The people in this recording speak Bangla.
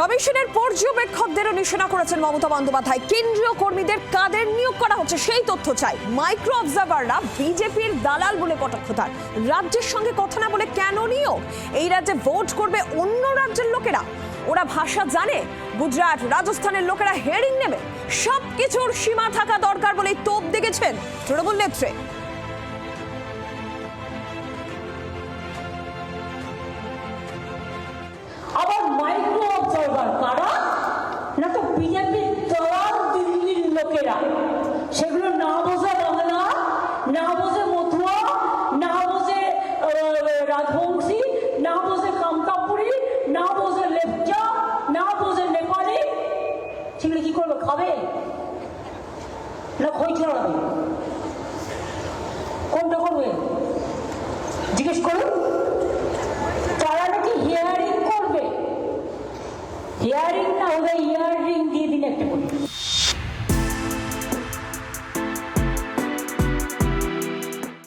কমিশনের পর্যবেক্ষকদেরও নিশানা করেছেন মমতা বন্দ্যোপাধ্যায়। কেন্দ্রীয় কর্মীদের কাদের নিয়োগ করা হচ্ছে সেই তথ্য চাই। মাইক্রো অবজারভাররা বিজেপির দালাল বলে কটাক্ষ তার। রাজ্যের সঙ্গে কথা না বলে কেন নিয়োগ? এই রাজ্যে ভোট করবে অন্য রাজ্যের লোকেরা। ওরা ভাষা জানে, গুজরাট, রাজস্থানের লোকেরা হেয়ারিং নেবে। সব কিছুর সীমা থাকা দরকার বলেই তোপ দেখেছেন তৃণমূল নেত্রী। দিল্লির লোকেরা। সেগুলো না বোঝে বাংলা, না বোঝে মথুয়া, না বোঝে রাজবংশী, না বোঝে কামতাপুরি না বোঝে লেপচা, না বোঝে নেপালি। সেগুলো কি করবে? খাবে? না খই চড়াবে কোনটা করবে? জিজ্ঞেস করুন। Yaring tahu ke yaring di dina